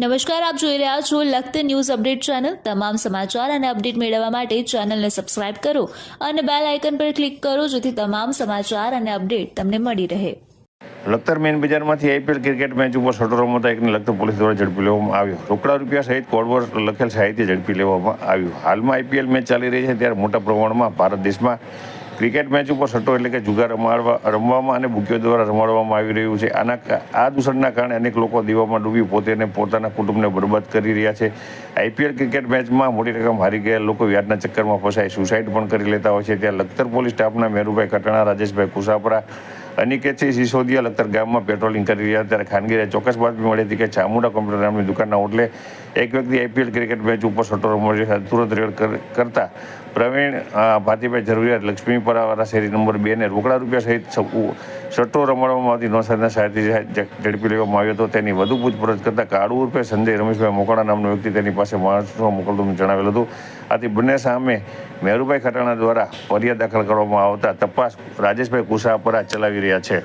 નમસ્કાર, આપ જોઈ રહ્યા છો લખત ન્યૂઝ અપડેટ ચેનલ. તમામ સમાચાર અને અપડેટ મેળવવા માટે ચેનલને સબસ્ક્રાઇબ કરો અને બેલ આઇકન પર ક્લિક કરો જેથી તમામ સમાચાર અને અપડેટ તમને મળી રહે. લખતર મેન બજારમાંથી આઈપીએલ ક્રિકેટ મેચ ઉપર શટરો રમતા એકને લખતર પોલીસ દ્વારા ઝડપી લેવામાં આવ્યો. રોકડા રૂપિયા સહિત કોડ લખેલ સાહિત્ય ઝડપી લેવામાં આવ્યું. હાલમાં આઈપીએલ મેચ ચાલી રહી છે. ત્યારે મોટા પ્રમાણમાં ભારત દેશમાં ક્રિકેટ મેચ ઉપર સટ્ટો એટલે કે જુગાર રમાડવા રમવામાં અને બુકીઓ દ્વારા રમાડવામાં આવી રહ્યું છે. આના આ દૂષણના કારણે અનેક લોકો દીવામાં ડૂબી પોતે અને પોતાના કુટુંબને બરબાદ કરી રહ્યા છે. આઈપીએલ ક્રિકેટ મેચમાં મોટી રકમ હારી ગયેલા લોકો વ્યાજના ચક્કરમાં ફસાઈ, સુસાઇડ પણ કરી લેતા હોય છે. ત્યાં લખતર પોલીસ સ્ટાફના મેરુભાઈ કટાણા, રાજેશભાઈ કુસાપરા અનિકેતસિંહ સિસોદિયા લખતર ગામમાં પેટ્રોલિંગ કરી રહ્યા ત્યારે ખાનગીરે ચોક્કસ બાતમી મળી હતી કે ચામુંડા કોમ્પ્યુટર નામની દુકાનના ઓટલે એક વ્યક્તિ આઈપીએલ ક્રિકેટ મેચ ઉપર સટ્ટો રમવા તુરંત રેડ કર- કરતા પ્રવીણ ભાતીભાઈ જરૂરિયાત લક્ષ્મીપરાવાળા શેરી નંબર બે ને રોકડા રૂપિયા સહિત સટ્ટો રમાડવામાં આવતી નોસાદના સાહેબથી ઝડપી લેવામાં આવ્યો હતો. તેની વધુ પૂછપરછ કરતા કાળુ ઉર્ફે સંજય રમેશભાઈ મોકાણા નામનો વ્યક્તિ તેની પાસે માણસો મોકલતું જણાવેલ હતું. આથી બંને સામે મહેરુભાઈ ખટાણા દ્વારા ફરિયાદ દાખલ કરવામાં આવતા તપાસ રાજેશભાઈ કુસાપરા ચલાવી રહ્યા છે.